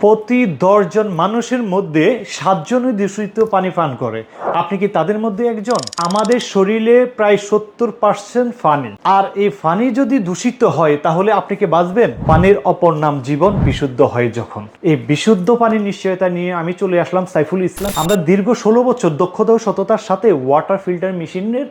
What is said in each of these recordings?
প্রতি দশজন মানুষের মধ্যে সাতজনই দূষিত পানি পান করে। আপনি কি তাদের মধ্যে একজন? আমাদের শরীরে প্রায় সত্তর পার্সেন্ট পানি আর এই পানি যদি দূষিত হয়, তাহলে আপনি কি বাঁচবেন? পানির অপর নাম জীবন বিশুদ্ধ হয় যখন। এই বিশুদ্ধ পানির নিশ্চয়তা নিয়ে আমি চলে আসলাম সাইফুল ইসলাম। আমরা দীর্ঘ ষোলো বছর দক্ষতা ও সততার সাথে ওয়াটার ফিল্টার মেশিনের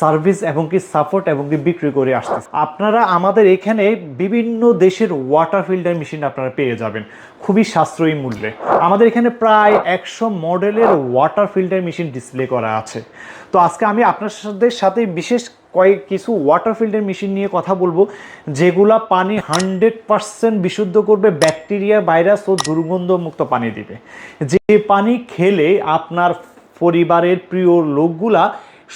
সার্ভিস এবং কি সাপোর্ট এবং কি বিক্রি করে আসতেছে। আপনারা আমাদের এখানে বিভিন্ন দেশের ওয়াটার ফিল্টার মেশিন আপনারা পেয়ে যাবেন, খুবই সাশ্রয়ী মূল্যে। আমাদের এখানে প্রায় একশো মডেলের ওয়াটার ফিল্টার মেশিন ডিসপ্লে করা আছে। তো আজকে আমি আপনাদের সাথে বিশেষ কয়েক কিছু ওয়াটার ফিল্টার মেশিন নিয়ে কথা বলব, যেগুলা পানি হান্ড্রেড পার্সেন্ট বিশুদ্ধ করবে ব্যাকটেরিয়া ভাইরাস ও দুর্গন্ধমুক্ত পানি দিবে। যে পানি খেলে আপনার পরিবারের প্রিয় লোকগুলা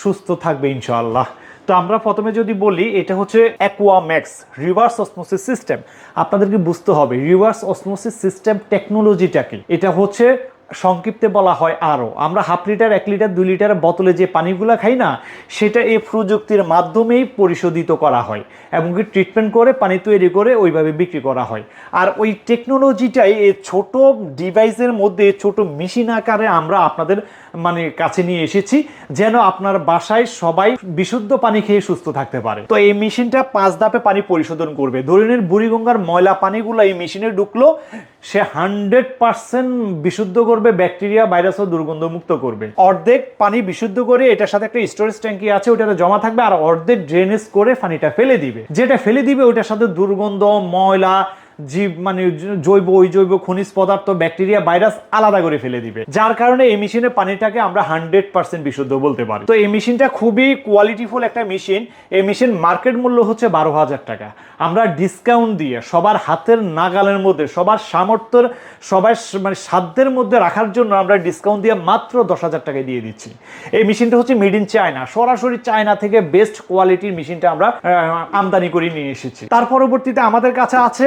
সুস্থ থাকবে ইনশাআল্লাহ। তো আমরা প্রথমে যদি বলি, এটা হচ্ছে অ্যাকোয়াম্যাক্স রিভার্স অসমোসিস সিস্টেম আপনাদেরকে বুঝতে হবে রিভার্স অসমোসিস সিস্টেম টেকনোলজিটা কি? এটা হচ্ছে সংক্ষিপ্তে বলা হয় আরও। আমরা হাফ লিটার, এক লিটার, দুই লিটার বোতলে যে পানিগুলো খাই না, সেটা এই প্রযুক্তির মাধ্যমেই পরিশোধিত করা হয় এবং কি ট্রিটমেন্ট করে, পানি তৈরি করে ওইভাবে বিক্রি করা হয়। আর ওই টেকনোলজিটাই এই ছোট ডিভাইসের মধ্যে ছোট মেশিন আকারে আমরা আপনাদের মানে কাছে নিয়ে এসেছি, যেন আপনার বাসায় সবাই বিশুদ্ধ পানি খেয়ে সুস্থ থাকতে পারে। তো এই মেশিনটা পাঁচ ধাপে পানি পরিশোধন করবে। ধরনের বুড়িগঙ্গার ময়লা পানিগুলো এই মেশিনে ঢুকলো, সে হান্ড্রেড পার্সেন্ট বিশুদ্ধ করবে, ব্যাকটেরিয়া ভাইরাস ও দুর্গন্ধ মুক্ত করবে। অর্ধেক পানি বিশুদ্ধ করে এটার সাথে একটা স্টোরেজ ট্যাঙ্কি আছে ওটাতে জমা থাকবে, আর অর্ধেক ড্রেনেজ করে পানিটা ফেলে দিবে। যেটা ফেলে দিবে ওটার সাথে দুর্গন্ধ, ময়লা জীব মানে জৈব ওই জৈব খনিজ পদার্থ, ব্যাকটেরিয়া, ভাইরাস আলাদা করে ফেলে দিবে। যার কারণে এই মেশিনের পানিটাকে আমরা হান্ড্রেড পার্সেন্ট বিশুদ্ধ বলতে পারি। তো এই মেশিনটা খুবই কোয়ালিটিফুল একটা মেশিন। এই মেশিন মার্কেট মূল্য হচ্ছে বারো হাজার টাকা। আমরা ডিসকাউন্ট দিয়ে সবার হাতের নাগালের মধ্যে, সবার সামর্থ্যের, সবার মানে সাধ্যের মধ্যে রাখার জন্য আমরা ডিসকাউন্ট দিয়ে মাত্র দশ হাজার টাকায় দিয়ে দিচ্ছি। এই মেশিনটা হচ্ছে মেড ইন চায়না সরাসরি চায়না থেকে বেস্ট কোয়ালিটির মেশিনটা আমরা আমদানি করে নিয়ে এসেছি। তার পরবর্তীতে আমাদের কাছে আছে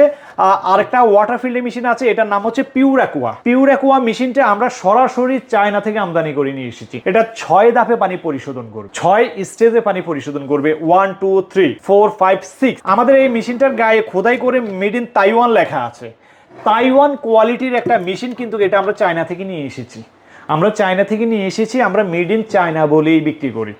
আরেকটা ওয়াটার ফিল্ডের মেশিন আছে, এটার নাম হচ্ছে পিউর অ্যাকুয়া পিউর অ্যাকুয়া মেশিনটা আমরা সরাসরি চায়না থেকে আমদানি করে নিয়ে এসেছি। এটা ছয় ধাপে পানি পরিশোধন করবে, ছয় স্টেজে পানি পরিশোধন করবে। One two three four five six আমাদের এই মেশিনটার গায়ে খোদাই করে মেড ইন তাইওয়ান লেখা আছে। তাইওয়ান কোয়ালিটির একটা মেশিন কিন্তু এটা আমরা চায়না থেকে নিয়ে এসেছি। আমরা চায়না থেকে নিয়ে এসেছি, আমরা মেড ইন চায়না বলেই বিক্রি করি।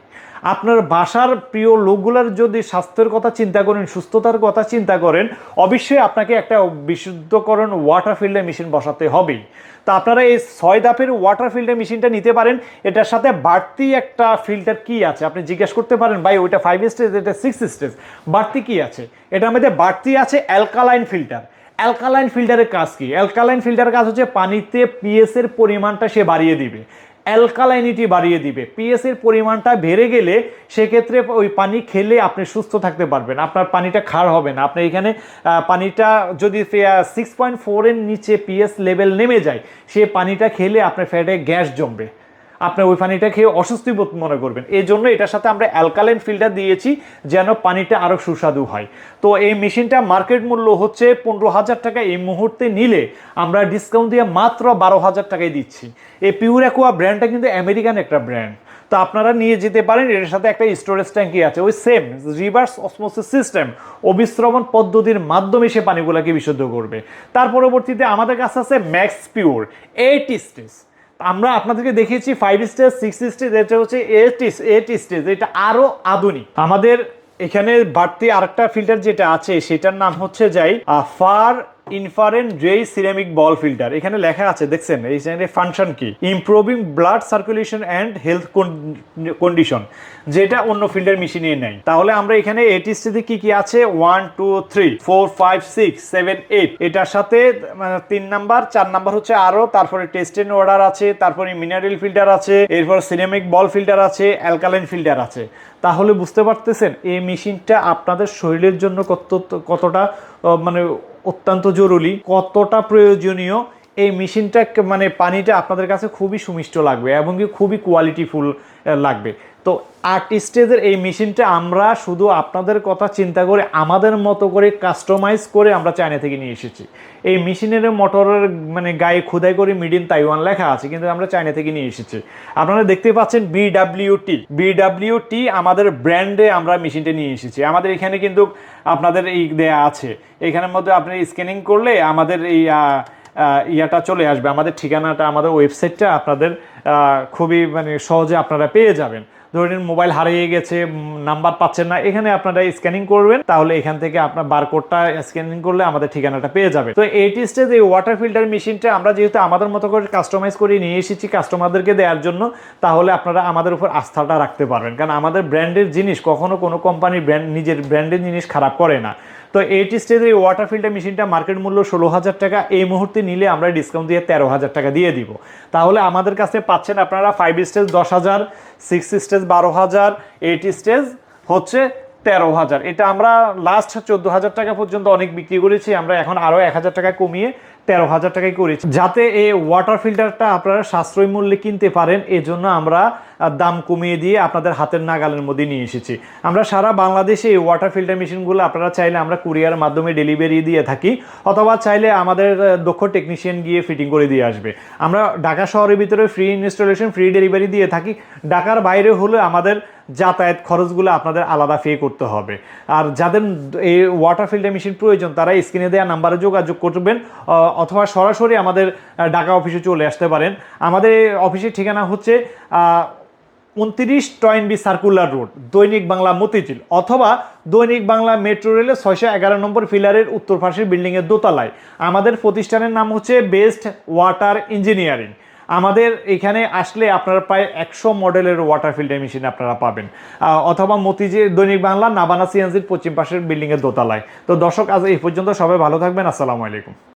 আপনার বাসার প্রিয় লোকগুলোর যদি স্বাস্থ্যের কথা চিন্তা করেন, সুস্থতার কথা চিন্তা করেন, অবশ্যই আপনাকে একটা বিশুদ্ধকরণ ওয়াটার ফিল্টার মেশিন বসাতে হবেই তা আপনারা এই ছয় ধাপের ওয়াটার ফিল্টার মেশিনটা নিতে পারেন। এটার সাথে বাড়তি একটা ফিল্টার কি আছে? আপনি জিজ্ঞেস করতে পারেন, ভাই, ওইটা ফাইভ স্টেজ এটা সিক্স স্টেজ বাড়তি কি আছে? এটার মধ্যে বাড়তি আছে অ্যালকালাইন ফিল্টার অ্যালকালাইন ফিল্টারের কাজ কি? অ্যালকালাইন ফিল্টারের কাজ হচ্ছে পানিতে পিএসের পরিমাণটা সে বাড়িয়ে দিবে। অ্যালকালাইনিটি বাড়িয়ে দিবে। পিএস এর পরিমাণটা বেড়ে গেলে সেক্ষেত্রে ওই পানি খেলে আপনি সুস্থ থাকতে পারবেন। আপনার পানিটা খার হবে না। আপনি এখানে পানিটা যদি সিক্স পয়েন্ট ফোরের নিচে পিএস লেভেল নেমে যায়, সে পানিটা খেলে আপনার ফ্যাটে গ্যাস জমবে। আপনি ওই পানিটা খেয়ে অস্বস্তি বোধ মনে করবেন। এই জন্য এটার সাথে আমরা অ্যালকালাইন ফিল্টার দিয়েছি যেন পানিটা আরও সুস্বাদু হয়। তো এই মেশিনটা মার্কেট মূল্য হচ্ছে পনেরো হাজার টাকা। এই মুহূর্তে নিলে আমরা ডিসকাউন্ট দিয়ে মাত্র বারো হাজার টাকায় দিচ্ছি। এই পিউর অ্যাকোয়া ব্র্যান্ডটা কিন্তু আমেরিকান একটা ব্র্যান্ড তো আপনারা নিয়ে যেতে পারেন। এর সাথে একটা স্টোরেজ ট্যাঙ্কি আছে। ওই সেম রিভার্স অসমোসিস সিস্টেম অবিশ্রবণ পদ্ধতির মাধ্যমে সে পানিগুলোকে বিশুদ্ধ করবে। তার পরবর্তীতে আমাদের কাছে আছে ম্যাক্স পিওর এইট স্টেজ আমরা আপনাদেরকে দেখিয়েছি ফাইভ স্টেজ সিক্স স্টেজ এটা হচ্ছে এইট এইট স্টেজ এটা আরও আধুনিক। আমাদের এখানে বাড়তি আরেকটা ফিল্টার যেটা আছে, সেটার নাম হচ্ছে যাই ফার ইনফারেন্ট রে সিরামিক বল ফিল্টার এখানে লেখা আছে দেখছেন এই চ্যানেলের ফাংশন কি? Improving blood circulation and health condition যেটা অন্য ফিল্টার মেশিনে নেই। তাহলে আমরা এখানে এটি স্টেজে কি কি আছে? One two three four five six seven eight এটার সাথে মানে, তিন নাম্বার চার নাম্বার হচ্ছে আরও তারপরে টেস্টেন অর্ডার আছে তারপরে মিনারেল ফিল্টার আছে এরপর সিরামিক বল ফিল্টার আছে অ্যালকালাইন ফিল্টার আছে। তাহলে বুঝতে পারতেছেন এই মেশিনটা আপনাদের শরীরের জন্য কত কতটা মানে অত্যন্ত জরুরি কতটা প্রয়োজনীয় এই মেশিনটা মানে পানিটা আপনাদের কাছে খুবই সুমিষ্ট লাগবে এবং কি খুবই কোয়ালিটিফুল লাগবে। তো আর্ট স্টেজের এই মেশিনটা আমরা শুধু আপনাদের কথা চিন্তা করে, আমাদের মতো করে কাস্টমাইজ করে আমরা চায়না থেকে নিয়ে এসেছি। এই মেশিনের মোটরের মানে গায়ে খোদাই করে মিড ইন তাইওয়ান লেখা আছে, কিন্তু আমরা চায়না থেকে নিয়ে এসেছি। আপনারা দেখতে পাচ্ছেন বিডাব্লিউটি বিডাব্লিউটি আমাদের ব্র্যান্ডে আমরা মেশিনটা নিয়ে এসেছি। আমাদের এখানে কিন্তু আপনাদের এই দেয়া আছে। এখানের মধ্যে আপনি স্ক্যানিং করলে আমাদের এই ইয়াটা চলে আসবে। আমাদের ঠিকানাটা, আমাদের ওয়েবসাইটটা আপনাদের খুবই মানে সহজে আপনারা পেয়ে যাবেন। ধরে নিন, মোবাইল হারিয়ে গেছে নাম্বার পাচ্ছেন না, এখানে আপনারা স্ক্যানিং করবেন, তাহলে এখান থেকে আপনার বারকোডটা স্ক্যানিং করলে আমাদের ঠিকানাটা পেয়ে যাবে। তো এইটি স্টেজ এই ওয়াটার ফিল্টার মেশিনটা আমরা যেহেতু আমাদের মতো করে কাস্টমাইজ করে নিয়ে এসেছি কাস্টমারদেরকে দেওয়ার জন্য, তাহলে আপনারা আমাদের উপর আস্থাটা রাখতে পারবেন। কারণ আমাদের ব্র্যান্ডের জিনিস কখনো কোনো কোম্পানির ব্র্যান্ড নিজের ব্র্যান্ডের জিনিস খারাপ করে না। তো এইটি স্টেজের এই ওয়াটার ফিল্টার মেশিনটা মার্কেট মূল্য ষোলো হাজার টাকা, এই মুহূর্তে নিলে আমরা ডিসকাউন্ট দিয়ে তেরো হাজার টাকা দিয়ে দিব। তাহলে আমাদের কাছে পাচ্ছেন আপনারা ফাইভ স্টেজ দশ হাজার সিক্স স্টেজ বারো হাজার এইট স্টেজ হচ্ছে তেরো হাজার। এটা আমরা লাস্ট চোদ্দ হাজার টাকা পর্যন্ত অনেক বিক্রি করেছি, আমরা এখন আরও এক হাজার টাকা কমিয়ে তেরো হাজার টাকায় করেছি। যাতে এই ওয়াটার ফিল্টারটা আপনারা সাশ্রয়ী মূল্যে কিনতে পারেন, এজন্য আমরা দাম কমিয়ে দিয়ে আপনাদের হাতের নাগালের মধ্যে নিয়ে এসেছি। আমরা সারা বাংলাদেশে এই ওয়াটার ফিল্টার মেশিনগুলো আপনারা চাইলে আমরা কুরিয়ার মাধ্যমে ডেলিভারি দিয়ে থাকি, অথবা চাইলে আমাদের দক্ষ টেকনিশিয়ান গিয়ে ফিটিং করে দিয়ে আসবে। আমরা ঢাকা শহরের ভিতরে ফ্রি ইনস্টলেশন ফ্রি ডেলিভারি দিয়ে থাকি। ঢাকার বাইরে হলে আমাদের যাতায়াত খরচগুলো আপনাদের আলাদা পে করতে হবে। আর যাদের এই ওয়াটার ফিল্টার মেশিন প্রয়োজন, তারা স্ক্রিনে দেওয়া নাম্বারে যোগাযোগ করবেন অথবা সরাসরি আমাদের ঢাকা অফিসে চলে আসতে পারেন। আমাদের অফিসের ঠিকানা হচ্ছে উনত্রিশ টয়েনবি সার্কুলার রোড দৈনিক বাংলা মতিঝিল, অথবা দৈনিক বাংলা মেট্রো রেলের ছয়শো এগারো নম্বর ফিলারের উত্তর পাশের বিল্ডিংয়ের দোতলায়। আমাদের প্রতিষ্ঠানের নাম হচ্ছে বেস্ট ওয়াটার ইঞ্জিনিয়ারিং আমাদের এখানে আসলে আপনারা প্রায় একশো মডেলের ওয়াটার ফিল্টার মেশিন আপনারা পাবেন। অথবা মতিজির দৈনিক বাংলা, নাবানা সিএনজির পশ্চিম পাশের বিল্ডিংয়ের দোতলায়। তো দর্শক, আজ এই পর্যন্ত সবাই ভালো থাকবেন। আসসালামু আলাইকুম।